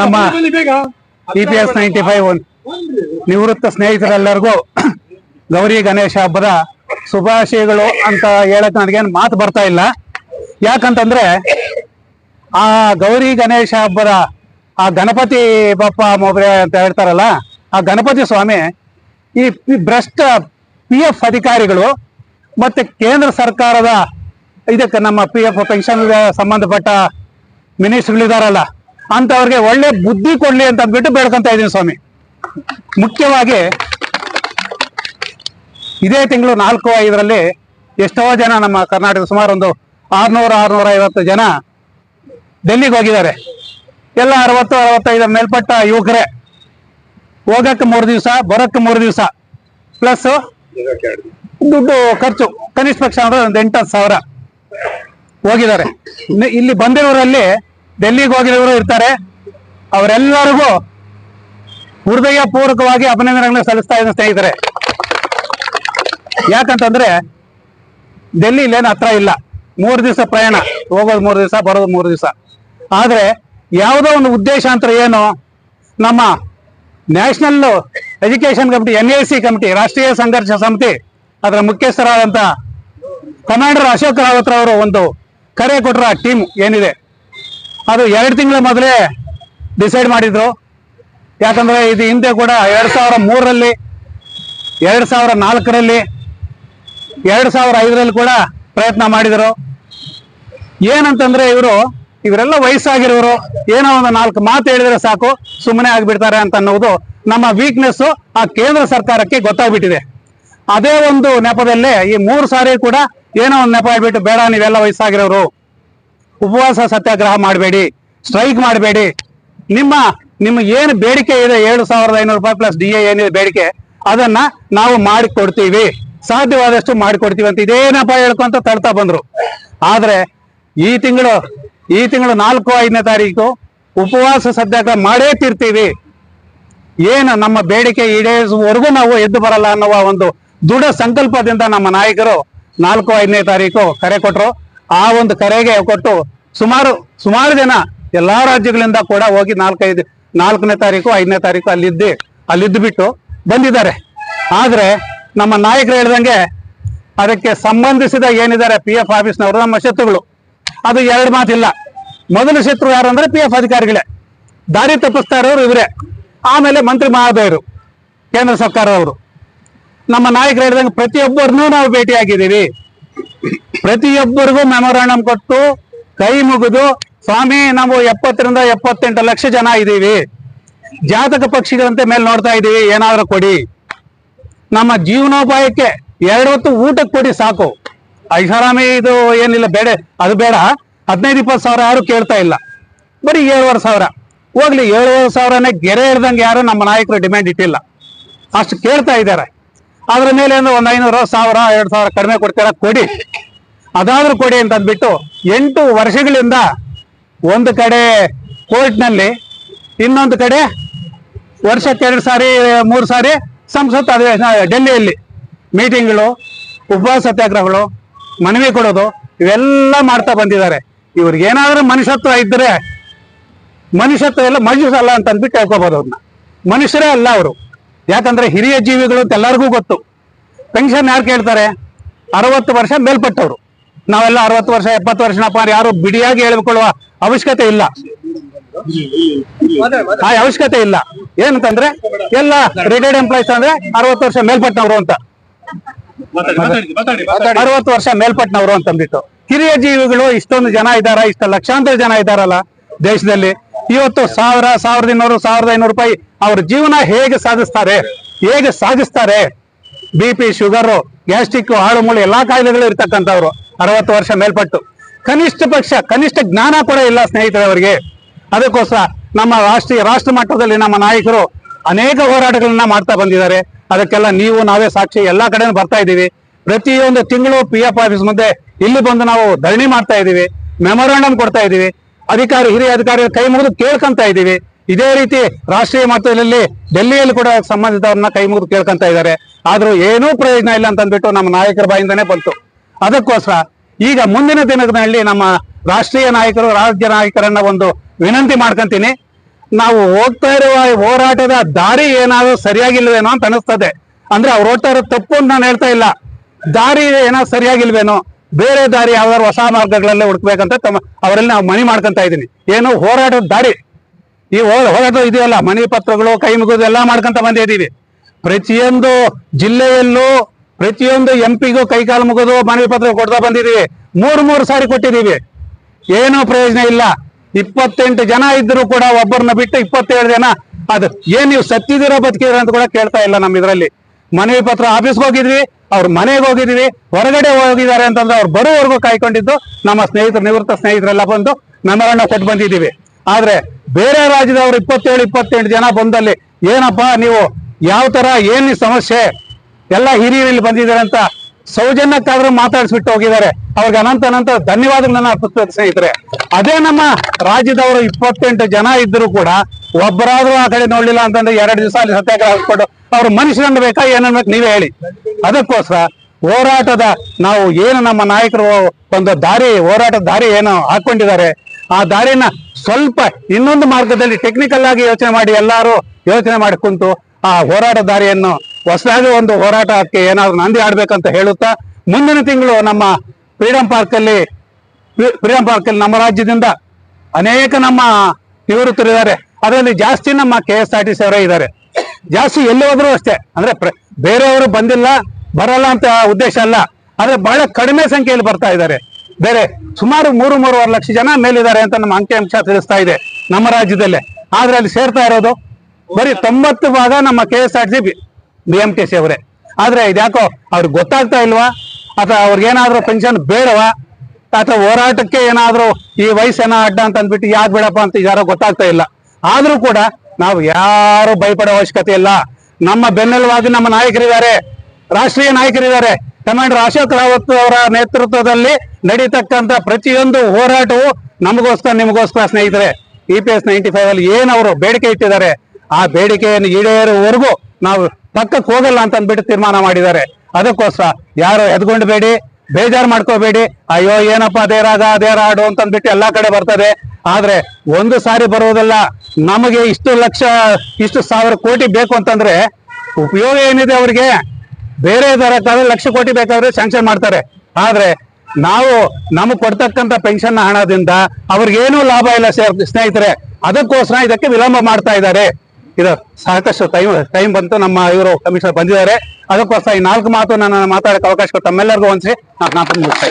ನಮ್ಮ T P S ninety five ನಿವೃತ್ತ ಸ್ನೇಹಿತರೆಲ್ಲರಿಗೂ ಗೌರಿ ಗಣೇಶ ಹಬ್ಬದ ಶುಭಾಶಯಗಳು ಅಂತ ಹೇಳಕ್ ನನಗೇನು ಮಾತು ಬರ್ತಾ ಇಲ್ಲ. ಯಾಕಂತಂದ್ರೆ ಆ ಗೌರಿ ಗಣೇಶ ಹಬ್ಬದ ಆ ಗಣಪತಿ ಬಪ್ಪ ಮೊಬ್ರೆ ಅಂತ ಹೇಳ್ತಾರಲ್ಲ ಆ ಗಣಪತಿ ಸ್ವಾಮಿ ಈ ಈ ಭ್ರಷ್ಟ ಪಿ ಎಫ್ ಅಧಿಕಾರಿಗಳು ಮತ್ತೆ ಕೇಂದ್ರ ಸರ್ಕಾರದ ಇದಕ್ಕೆ ನಮ್ಮ ಪಿ ಎಫ್ ಪೆನ್ಷನ್ ಸಂಬಂಧಪಟ್ಟ ಮಿನಿಸ್ಟ್ರಿಗಳಿದಾರಲ್ಲ ಅಂತವ್ರಿಗೆ ಒಳ್ಳೆ ಬುದ್ಧಿ ಕೊಡ್ಲಿ ಅಂತ ಅಂದ್ಬಿಟ್ಟು ಬೇಡ್ಕೊಂತ ಇದ್ದೀನಿ ಸ್ವಾಮಿ. ಮುಖ್ಯವಾಗಿ ಇದೇ ತಿಂಗಳು ನಾಲ್ಕು ಐದರಲ್ಲಿ ಎಷ್ಟೋ ಜನ ನಮ್ಮ ಕರ್ನಾಟಕದ ಸುಮಾರು ಒಂದು ಆರ್ನೂರ ಆರ್ನೂರ ಐವತ್ತು ಜನ ಡೆಲ್ಲಿಗೆ ಹೋಗಿದ್ದಾರೆ. ಎಲ್ಲ ಅರವತ್ತು, ಅರವತ್ತೈದರ ಮೇಲ್ಪಟ್ಟ ಯುವಕರೇ, ಹೋಗಕ್ಕೆ ಮೂರು ದಿವಸ, ಬರೋಕ್ಕೆ ಮೂರು ದಿವಸ ಪ್ಲಸ್ ದುಡ್ಡು ಖರ್ಚು, ಕನಿಷ್ಠ ಪಕ್ಷ ಅಂದ್ರೆ ಒಂದು ಎಂಟು ಹತ್ತು ಸಾವಿರ ಹೋಗಿದ್ದಾರೆ. ಇಲ್ಲಿ ಬಂದಿರೋರಲ್ಲಿ ಡೆಲ್ಲಿಗೆ ಹೋಗಿರೋರು ಇರ್ತಾರೆ. ಅವರೆಲ್ಲರಿಗೂ ಹೃದಯ ಪೂರ್ವಕವಾಗಿ ಅಭಿನಂದನೆಗಳನ್ನ ಸಲ್ಲಿಸ್ತಾ ಇದ್ದ ಸ್ನೇಹಿತರೆ. ಯಾಕಂತಂದ್ರೆ ಡೆಲ್ಲಿಲಿ ಏನು ಹತ್ರ ಇಲ್ಲ. ಮೂರು ದಿವಸ ಪ್ರಯಾಣ, ಹೋಗೋದು ಮೂರು ದಿವಸ, ಬರೋದು ಮೂರು ದಿವಸ. ಆದ್ರೆ ಯಾವುದೋ ಒಂದು ಅಂತ ಏನು, ನಮ್ಮ national education committee N A C committee, ರಾಷ್ಟ್ರೀಯ ಸಂಘರ್ಷ ಸಮಿತಿ, ಅದರ ಮುಖ್ಯಸ್ಥರಾದಂತ ಕಮಾಂಡರ್ ಅಶೋಕ್ ರಾವತ್ ಅವರು ಒಂದು ಕರೆ ಕೊಟ್ಟರ ಟೀಮ್ ಏನಿದೆ. ಅದು ಎರಡು ತಿಂಗಳ ಮೊದಲೇ ಡಿಸೈಡ್ ಮಾಡಿದ್ರು. ಯಾಕಂದ್ರೆ ಇದು ಹಿಂದೆ ಕೂಡ ಎರಡು ಸಾವಿರ ಮೂರರಲ್ಲಿ, ಎರಡು ಸಾವಿರ ನಾಲ್ಕರಲ್ಲಿ, ಎರಡು ಸಾವಿರ ಐದರಲ್ಲಿ ಕೂಡ ಪ್ರಯತ್ನ ಮಾಡಿದರು. ಏನಂತಂದ್ರೆ ಇವರು, ಇವರೆಲ್ಲ ವಯಸ್ಸಾಗಿರೋರು, ಏನೋ ಒಂದು ನಾಲ್ಕು ಮಾತು ಹೇಳಿದ್ರೆ ಸಾಕು ಸುಮ್ಮನೆ ಆಗಿಬಿಡ್ತಾರೆ ಅಂತ ಅನ್ನೋದು ನಮ್ಮ ವೀಕ್ನೆಸ್ಸು ಆ ಕೇಂದ್ರ ಸರ್ಕಾರಕ್ಕೆ ಗೊತ್ತಾಗ್ಬಿಟ್ಟಿದೆ. ಅದೇ ಒಂದು ನೆಪದಲ್ಲೇ ಈ ಮೂರು ಸಾರಿ ಕೂಡ ಏನೋ ಒಂದು ನೆಪ ಹೇಳ್ಬಿಟ್ಟು ಬೇಡ, ನೀವೆಲ್ಲ ವಯಸ್ಸಾಗಿರೋರು. ಉಪವಾಸ ಸತ್ಯಾಗ್ರಹ ಮಾಡಬೇಡಿ ಸ್ಟ್ರೈಕ್ ಮಾಡಬೇಡಿ. ನಿಮ್ಮ ನಿಮ್ಮ ಏನು ಬೇಡಿಕೆ ಇದೆ ಏಳು ಸಾವಿರದ ಐನೂರು ರೂಪಾಯಿ ಪ್ಲಸ್ ಡಿ ಎ ಏನಿದೆ ಬೇಡಿಕೆ, ಅದನ್ನ ನಾವು ಮಾಡಿಕೊಡ್ತೀವಿ. ಸಾಧ್ಯವಾದಷ್ಟು ಮಾಡಿಕೊಡ್ತೀವಿ ಅಂತ ಇದೇನಪ್ಪ ಹೇಳ್ಕೊಂತ ತಳ್ತಾ ಬಂದ್ರು. ಆದ್ರೆ ಈ ತಿಂಗಳು ಈ ತಿಂಗಳು ನಾಲ್ಕು ಐದನೇ ತಾರೀಕು ಉಪವಾಸ ಸತ್ಯಾಗ್ರಹ ಮಾಡೇ ತೀರ್ತೀವಿ. ಏನು ನಮ್ಮ ಬೇಡಿಕೆ ಈಡೇರಿಸುವವರೆಗೂ ನಾವು ಎದ್ದು ಬರಲ್ಲ ಅನ್ನುವ ಒಂದು ದೃಢ ಸಂಕಲ್ಪದಿಂದ ನಮ್ಮ ನಾಯಕರು ನಾಲ್ಕು ಐದನೇ ತಾರೀಕು ಕರೆ ಕೊಟ್ಟರು ಆ ಒಂದು ಕರೆಗೆ ಕೊಟ್ಟು ಸುಮಾರು ಸುಮಾರು ಜನ ಎಲ್ಲಾ ರಾಜ್ಯಗಳಿಂದ ಕೂಡ ಹೋಗಿ ನಾಲ್ಕೈದು, ನಾಲ್ಕನೇ ತಾರೀಕು, ಐದನೇ ತಾರೀಕು ಅಲ್ಲಿದ್ದು ಅಲ್ಲಿದ್ದು ಬಿಟ್ಟು ಬಂದಿದ್ದಾರೆ. ಆದ್ರೆ ನಮ್ಮ ನಾಯಕರು ಹೇಳ್ದಂಗೆ ಅದಕ್ಕೆ ಸಂಬಂಧಿಸಿದ ಏನಿದ್ದಾರೆ ಪಿ ಎಫ್ ಆಫೀಸ್ನವರು ನಮ್ಮ ಶತ್ರುಗಳು. ಅದು ಎರಡು ಮಾತಿಲ್ಲ. ಮೊದಲ ಶತ್ರು ಯಾರು ಅಂದ್ರೆ ಪಿ ಎಫ್ ಅಧಿಕಾರಿಗಳೇ. ದಾರಿ ತಪ್ಪಿಸ್ತಾ ಇರೋರು ಇವರೇ. ಆಮೇಲೆ ಮಂತ್ರಿ ಮಹಾದೇವರು ಕೇಂದ್ರ ಸರ್ಕಾರದವರು. ನಮ್ಮ ನಾಯಕರು ಹೇಳಿದಂಗೆ ಪ್ರತಿಯೊಬ್ಬರನ್ನೂ ನಾವು ಭೇಟಿಯಾಗಿದ್ದೀವಿ. ಪ್ರತಿಯೊಬ್ಬರಿಗೂ ಮೆಮೊರಾಂಡಮ್ ಕೊಟ್ಟು ಕೈ ಮುಗಿದು, ಸ್ವಾಮಿ, ನಾವು ಎಪ್ಪತ್ತರಿಂದ ಎಪ್ಪತ್ತೆಂಟು ಲಕ್ಷ ಜನ ಇದ್ದೀವಿ. ಜಾತಕ ಪಕ್ಷಿಗಳಂತೆ ಮೇಲೆ ನೋಡ್ತಾ ಇದ್ದೀವಿ, ಏನಾದ್ರೂ ಕೊಡಿ. ನಮ್ಮ ಜೀವನೋಪಾಯಕ್ಕೆ ಎರಡು ಹೊತ್ತು ಊಟಕ್ಕೆ ಕೊಡಿ ಸಾಕು. ಐಷಾರಾಮಿ ಇದು ಏನಿಲ್ಲ, ಬೇಡ, ಅದು ಬೇಡ. ಹದಿನೈದು, ಇಪ್ಪತ್ತು ಸಾವಿರ ಯಾರು ಕೇಳ್ತಾ ಇಲ್ಲ. ಬರೀ ಏಳುವರೆ ಸಾವಿರ. ಹೋಗ್ಲಿ, ಏಳುವರೆ ಸಾವಿರನೇ ಗೆರೆ ಹಿಡ್ದಂಗೆ ಯಾರು ನಮ್ಮ ನಾಯಕರು ಡಿಮ್ಯಾಂಡ್ ಇಟ್ಟಿಲ್ಲ. ಅಷ್ಟು ಕೇಳ್ತಾ ಇದ್ದಾರೆ. ಅದ್ರ ಮೇಲೆ ಒಂದು ಐನೂರು, ಸಾವಿರ, ಎರಡು ಸಾವಿರ ಕಡಿಮೆ ಕೊಡ್ತೀರಾ? ಕೊಡಿ. ಅದಾದ್ರೂ ಕೊಡಿ ಅಂತ ಅಂದ್ಬಿಟ್ಟು ಎಂಟು ವರ್ಷಗಳಿಂದ ಒಂದು ಕಡೆ ಕೋರ್ಟ್ನಲ್ಲಿ, ಇನ್ನೊಂದು ಕಡೆ ವರ್ಷಕ್ಕೆ ಎರಡು ಸಾರಿ, ಮೂರು ಸಾರಿ ಸಂಸತ್ ಅಧಿವೇಶನ ಡೆಲ್ಲಿಯಲ್ಲಿ ಮೀಟಿಂಗ್ಗಳು, ಉಪವಾಸ ಸತ್ಯಾಗ್ರಹಗಳು, ಮನವಿ ಕೊಡೋದು, ಇವೆಲ್ಲ ಮಾಡ್ತಾ ಬಂದಿದ್ದಾರೆ. ಇವ್ರಿಗೆ ಏನಾದರೂ ಮನುಷ್ಯತ್ವ ಇದ್ದರೆ ಮನುಷ್ಯತ್ವ ಎಲ್ಲ ಮನುಷ್ಯ ಅಲ್ಲ ಅಂತ ಅಂದ್ಬಿಟ್ಟು ಹೇಳ್ಕೋಬಹುದು ಅವ್ರನ್ನ. ಮನುಷ್ಯರೇ ಅಲ್ಲ ಅವರು. ಯಾಕಂದ್ರೆ ಹಿರಿಯ ಜೀವಿಗಳು ಅಂತ ಎಲ್ಲರಿಗೂ ಗೊತ್ತು. ಪೆನ್ಷನ್ ಯಾರು ಕೇಳ್ತಾರೆ? ಅರವತ್ತು ವರ್ಷ ಮೇಲ್ಪಟ್ಟವರು. ನಾವೆಲ್ಲ ಅರವತ್ತು ವರ್ಷ, ಎಪ್ಪತ್ತು ವರ್ಷನಪ್ಪ ಅಂದ್ರೆ ಯಾರು ಬಿಡಿಯಾಗಿ ಹೇಳ್ಕೊಳ್ಳುವ ಅವಶ್ಯಕತೆ ಇಲ್ಲ. ಆ ಅವಶ್ಯಕತೆ ಇಲ್ಲ. ಏನಂತಂದ್ರೆ, ಎಲ್ಲ ರಿಟೈರ್ಡ್ ಎಂಪ್ಲಾಯ್ಸ್ ಅಂದ್ರೆ ಅರವತ್ತು ವರ್ಷ ಮೇಲ್ಪಟ್ಟನವರು ಅಂತ. ಅರವತ್ತು ವರ್ಷ ಮೇಲ್ಪಟ್ಟನವರು ಅಂತಂದ್ಬಿಟ್ಟು ಕಿರಿಯ ಜೀವಿಗಳು ಇಷ್ಟೊಂದು ಜನ ಇದಾರ ಇಷ್ಟ ಲಕ್ಷಾಂತರ ಜನ ಇದಾರಲ್ಲ ದೇಶದಲ್ಲಿ. ಇವತ್ತು ಸಾವಿರ, ಸಾವಿರದ ಇನ್ನೂರು, ಸಾವಿರದ ಐನೂರು ರೂಪಾಯಿ ಅವ್ರ ಜೀವನ ಹೇಗೆ ಸಾಧಿಸ್ತಾರೆ? ಹೇಗೆ ಸಾಗಿಸ್ತಾರೆ ಬಿ ಪಿ, ಶುಗರು, ಗ್ಯಾಸ್ಟ್ರಿಕ್, ಹಾಳು, ಮೂಳು, ಎಲ್ಲಾ ಕಾಯಿಲೆಗಳು ಇರ್ತಕ್ಕಂಥವ್ರು. ಅರವತ್ತು ವರ್ಷ ಮೇಲ್ಪಟ್ಟು ಕನಿಷ್ಠ ಪಕ್ಷ, ಕನಿಷ್ಠ ಜ್ಞಾನ ಕೂಡ ಇಲ್ಲ ಸ್ನೇಹಿತರೆ ಅವರಿಗೆ. ಅದಕ್ಕೋಸ್ಕರ ನಮ್ಮ ರಾಷ್ಟ್ರೀಯ, ರಾಷ್ಟ್ರ ಮಟ್ಟದಲ್ಲಿ ನಮ್ಮ ನಾಯಕರು ಅನೇಕ ಹೋರಾಟಗಳನ್ನ ಮಾಡ್ತಾ ಬಂದಿದ್ದಾರೆ. ಅದಕ್ಕೆಲ್ಲ ನೀವು, ನಾವೇ ಸಾಕ್ಷಿ ಎಲ್ಲಾ ಕಡೆ ಬರ್ತಾ ಇದ್ದೀವಿ. ಪ್ರತಿಯೊಂದು ತಿಂಗಳು ಪಿ ಎಫ್ ಆಫೀಸ್ ಮುಂದೆ ಇಲ್ಲಿ ಬಂದು ನಾವು ಧರಣಿ ಮಾಡ್ತಾ ಇದ್ದೀವಿ ಮೆಮೊರಾಂಡಮ್ ಕೊಡ್ತಾ ಇದ್ದೀವಿ. ಅಧಿಕಾರಿ, ಹಿರಿಯ ಅಧಿಕಾರಿಗಳ ಕೈ ಮುಗಿದು ಕೇಳ್ಕೊಂತ ಇದ್ದೀವಿ. ಇದೇ ರೀತಿ ರಾಷ್ಟ್ರೀಯ ಮಟ್ಟದಲ್ಲಿ ಡೆಲ್ಲಿಯಲ್ಲಿ ಕೂಡ ಸಂಬಂಧಿತವ್ರನ್ನ ಕೈ ಮುಗಿದು ಕೇಳ್ಕೊಂತ ಇದ್ದಾರೆ. ಆದ್ರೂ ಏನೂ ಪ್ರಯೋಜನ ಇಲ್ಲ ಅಂತ ಅಂದ್ಬಿಟ್ಟು ನಮ್ಮ ನಾಯಕರ ಬಾಯಿಂದನೇ ಬಂತು. ಅದಕ್ಕೋಸ್ಕರ ಈಗ ಮುಂದಿನ ದಿನಗಳಲ್ಲಿ ನಮ್ಮ ರಾಷ್ಟ್ರೀಯ ನಾಯಕರು, ರಾಜ್ಯ ನಾಯಕರನ್ನ ಒಂದು ವಿನಂತಿ ಮಾಡ್ಕೊಂತೀನಿ. ನಾವು ಹೋಗ್ತಾ ಇರುವ ಹೋರಾಟದ ದಾರಿ ಏನಾದ್ರು ಸರಿಯಾಗಿಲ್ವೇನೋ ಅಂತ ಅನಿಸ್ತದೆ ಅಂದ್ರೆ ಅವ್ರು ಹೋಗ್ತಾ ಇರೋ ತಪ್ಪು ಅಂತ ನಾನು ಹೇಳ್ತಾ ಇಲ್ಲ. ದಾರಿ ಏನಾದ್ರು ಸರಿಯಾಗಿಲ್ವೇನೋ, ಬೇರೆ ದಾರಿ ಯಾವ್ದಾದ್ರು ಹೊಸ ಮಾರ್ಗಗಳಲ್ಲೇ ಹುಡುಕ್ಬೇಕಂತ ತಮ್ಮ ಅವರಲ್ಲಿ ನಾವು ಮನಿ ಮಾಡ್ಕೊಂತ ಇದೀನಿ ಏನು ಹೋರಾಟದ ದಾರಿ. ಈ ಹೋರಾಟ ಇದೆಯಲ್ಲ ಮನಿ ಪತ್ರಗಳು ಕೈ ಮುಗಿದು ಎಲ್ಲ ಮಾಡ್ಕೊಂತ ಬಂದಿದ್ದೀವಿ. ಪ್ರತಿಯೊಂದು ಜಿಲ್ಲೆಯಲ್ಲೂ ಪ್ರತಿಯೊಂದು ಎಂ ಪಿಗೂ ಕೈಕಾಲು ಮುಗಿದು ಮನವಿ ಪತ್ರ ಕೊಡ್ತಾ ಬಂದಿದ್ದೀವಿ. ಮೂರ್ ಮೂರು ಸಾರಿ ಕೊಟ್ಟಿದ್ದೀವಿ. ಏನೂ ಪ್ರಯೋಜನ ಇಲ್ಲ. ಇಪ್ಪತ್ತೆಂಟು ಜನ ಇದ್ರು ಕೂಡ ಒಬ್ಬರನ್ನ ಬಿಟ್ಟು ಇಪ್ಪತ್ತೇಳು ಜನ. ಅದು ಏನ್ ನೀವು ಸತ್ತಿದಿರೋ ಬದುಕಿದಿರ ಅಂತ ಕೂಡ ಕೇಳ್ತಾ ಇಲ್ಲ ನಮ್ಮ ಇದರಲ್ಲಿ. ಮನವಿ ಪತ್ರ ಆಫೀಸ್ಗೆ ಹೋಗಿದ್ವಿ, ಅವ್ರ ಮನೆಗೆ ಹೋಗಿದ್ವಿ ಹೊರಗಡೆ ಹೋಗಿದ್ದಾರೆ ಅಂತಂದ್ರೆ ಅವ್ರು ಬರೋವರೆಗೂ ಕಾಯ್ಕೊಂಡಿದ್ದು. ನಮ್ಮ ಸ್ನೇಹಿತರು, ನಿವೃತ್ತ ಸ್ನೇಹಿತರೆಲ್ಲ ಬಂದು ಮೆಮರನ್ನ ಕೊಟ್ಟು ಬಂದಿದ್ದೀವಿ. ಆದ್ರೆ ಬೇರೆ ರಾಜ್ಯದವರು ಇಪ್ಪತ್ತೇಳು, ಇಪ್ಪತ್ತೆಂಟು ಜನ ಬಂದಲ್ಲಿ ಏನಪ್ಪಾ ನೀವು ಯಾವ ತರ ಏನ್ ಸಮಸ್ಯೆ? ಎಲ್ಲ ಹಿರಿಯರು ಇಲ್ಲಿ ಬಂದಿದ್ದಾರೆ ಅಂತ ಸೌಜನ್ಯಕ್ಕಾದ್ರೂ ಮಾತಾಡಿಸ್ಬಿಟ್ಟು ಹೋಗಿದ್ದಾರೆ. ಅವ್ರಿಗೆ ಅನಂತ ಅನಂತ ಧನ್ಯವಾದಗಳನ್ನ ಪುಸ್ತಕ ಸ್ನೇಹಿತರೆ. ಅದೇ ನಮ್ಮ ರಾಜ್ಯದವರು ಇಪ್ಪತ್ತೆಂಟು ಜನ ಇದ್ರು ಕೂಡ ಒಬ್ಬರಾದ್ರೂ ಆ ಕಡೆ ನೋಡ್ಲಿಲ್ಲ ಅಂತಂದ್ರೆ ಎರಡು ದಿವಸ ಅಲ್ಲಿ ಸತ್ಯಾಗ್ರಹ ಹಾಕ್ಕೊಂಡು ಅವ್ರು ಮನುಷ್ಯರನ್ನು ಬೇಕಾ ಏನನ್ಬೇಕು ನೀವೇ ಹೇಳಿ. ಅದಕ್ಕೋಸ್ಕರ ಹೋರಾಟದ ನಾವು ಏನು ನಮ್ಮ ನಾಯಕರು ಒಂದು ದಾರಿ, ಹೋರಾಟದ ದಾರಿ ಏನು ಹಾಕೊಂಡಿದ್ದಾರೆ ಆ ದಾರಿನ ಸ್ವಲ್ಪ ಇನ್ನೊಂದು ಮಾರ್ಗದಲ್ಲಿ ಟೆಕ್ನಿಕಲ್ ಆಗಿ ಯೋಚನೆ ಮಾಡಿ ಎಲ್ಲರೂ ಯೋಚನೆ ಮಾಡಿ ಆ ಹೋರಾಟ ದಾರಿಯನ್ನು ಹೊಸದಾಗಿ ಒಂದು ಹೋರಾಟಕ್ಕೆ ಏನಾದ್ರು ನಂದಿ ಆಡ್ಬೇಕಂತ ಹೇಳುತ್ತಾ ಮುಂದಿನ ತಿಂಗಳು ನಮ್ಮ ಫ್ರೀಡಂ ಪಾರ್ಕಲ್ಲಿ ಫ್ರೀಡಂ ಪಾರ್ಕಲ್ಲಿ ನಮ್ಮ ರಾಜ್ಯದಿಂದ ಅನೇಕ ನಮ್ಮ ನಿವೃತ್ತರಿದ್ದಾರೆ. ಅದರಲ್ಲಿ ಜಾಸ್ತಿ ನಮ್ಮ K S R T C ಅವರೇ ಇದ್ದಾರೆ. ಜಾಸ್ತಿ ಎಲ್ಲಿ ಹೋದ್ರು ಅಷ್ಟೇ. ಅಂದ್ರೆ ಬೇರೆಯವರು ಬಂದಿಲ್ಲ, ಬರಲ್ಲ ಅಂತ ಉದ್ದೇಶ ಅಲ್ಲ. ಆದ್ರೆ ಬಹಳ ಕಡಿಮೆ ಸಂಖ್ಯೆಯಲ್ಲಿ ಬರ್ತಾ ಇದ್ದಾರೆ. ಬೇರೆ ಸುಮಾರು ಮೂರು, ಮೂರುವರೆ ಲಕ್ಷ ಜನ ಮೇಲಿದ್ದಾರೆ ಅಂತ ನಮ್ಮ ಅಂಕಿಅಂಶ ತಿಳಿಸ್ತಾ ಇದೆ ನಮ್ಮ ರಾಜ್ಯದಲ್ಲೇ. ಆದ್ರೆ ಅಲ್ಲಿ ಸೇರ್ತಾ ಇರೋದು ಬರೀ ತೊಂಬತ್ತು ಭಾಗ ನಮ್ಮ K S R T C B M T C ಅವರೇ. ಆದ್ರೆ ಇದ್ಯಾಕೋ ಅವ್ರಿಗೆ ಗೊತ್ತಾಗ್ತಾ ಇಲ್ವಾ? ಅಥವಾ ಅವ್ರಿಗೇನಾದ್ರೂ ಪೆನ್ಷನ್ ಬೇಡವಾ? ಅಥವಾ ಹೋರಾಟಕ್ಕೆ ಏನಾದ್ರೂ ಈ ವಯಸ್ಸೇನ ಅಡ್ಡ ಅಂತ ಅಂದ್ಬಿಟ್ಟು ಯಾಕೆ ಬೇಡಪ್ಪ ಅಂತ ಯಾರೋ ಗೊತ್ತಾಗ್ತಾ ಇಲ್ಲ. ಆದ್ರೂ ಕೂಡ ನಾವು ಯಾರು ಭಯಪಡೋ ಅವಶ್ಯಕತೆ ಇಲ್ಲ. ನಮ್ಮ ಬೆನ್ನೆಲುವಾಗಿ ನಮ್ಮ ನಾಯಕರಿದ್ದಾರೆ. ರಾಷ್ಟ್ರೀಯ ನಾಯಕರಿದ್ದಾರೆ. ಕಮಾಂಡರ್ ಅಶೋಕ್ ರಾವತ್ ಅವರ ನೇತೃತ್ವದಲ್ಲಿ ನಡೀತಕ್ಕಂತ ಪ್ರತಿಯೊಂದು ಹೋರಾಟವು ನಮಗೋಸ್ಕರ ನಿಮಗೋಸ್ಕರ ಸ್ನೇಹಿತರೆ. E P S ninety five ಅಲ್ಲಿ ಏನವರು ಬೇಡಿಕೆ ಇಟ್ಟಿದ್ದಾರೆ, ಆ ಬೇಡಿಕೆಯನ್ನು ಈಡೇರುವವರೆಗೂ ನಾವು ಪಕ್ಕಕ್ಕೆ ಹೋಗಲ್ಲ ಅಂತ ಅಂದ್ಬಿಟ್ಟು ತೀರ್ಮಾನ ಮಾಡಿದ್ದಾರೆ. ಅದಕ್ಕೋಸ್ಕರ ಯಾರು ಎದ್ಕೊಂಡ್ಬೇಡಿ ಬೇಜಾರು ಮಾಡ್ಕೋಬೇಡಿ. ಅಯ್ಯೋ, ಏನಪ್ಪ, ಅದೇ ರಾಗ, ಅದೇ ರಾಡು ಅಂತ ಅಂದ್ಬಿಟ್ಟು ಎಲ್ಲಾ ಕಡೆ ಬರ್ತದೆ. ಆದ್ರೆ ಒಂದು ಸಾರಿ ಬರುವುದಲ್ಲ ನಮಗೆ ಇಷ್ಟು ಲಕ್ಷ, ಇಷ್ಟು ಸಾವಿರ ಕೋಟಿ ಬೇಕು ಅಂತಂದ್ರೆ ಉಪಯೋಗ ಏನಿದೆ ಅವ್ರಿಗೆ? ಬೇರೆ ದರಕ್ಕಾದ್ರೆ ಲಕ್ಷ ಕೋಟಿ ಬೇಕಾದ್ರೆ ಸ್ಯಾಂಕ್ಷನ್ ಮಾಡ್ತಾರೆ. ಆದ್ರೆ ನಾವು ನಮಗೆ ಕೊಡ್ತಕ್ಕಂಥ ಪೆನ್ಷನ್ ಹಣದಿಂದ ಅವ್ರಿಗೇನು ಲಾಭ ಇಲ್ಲ, ಸ್ನೇಹಿತರೆ. ಅದಕ್ಕೋಸ್ಕರ ಇದಕ್ಕೆ ವಿಳಂಬ ಮಾಡ್ತಾ ಇದ್ದಾರೆ. ಇದು ಸಾಕಷ್ಟು ಟೈಮ್ ಟೈಮ್ ಬಂತು ನಮ್ಮ ಇವರು ಕಮಿಷನರ್ ಬಂದಿದ್ದಾರೆ ಅದಕ್ಕೋಸ್ಕರ ಈ ನಾಲ್ಕು ಮಾತು ನಾನು ಮಾತಾಡಕ್ಕೆ ಅವಕಾಶ ಕೊಟ್ಟು ತಮ್ಮೆಲ್ಲರಿಗೂ ಒಂದ್ಸಿ ನಾನು ಮಾತನ್ನು ಮುಗಿಸ್ತಾ ಇದ್ದೀನಿ.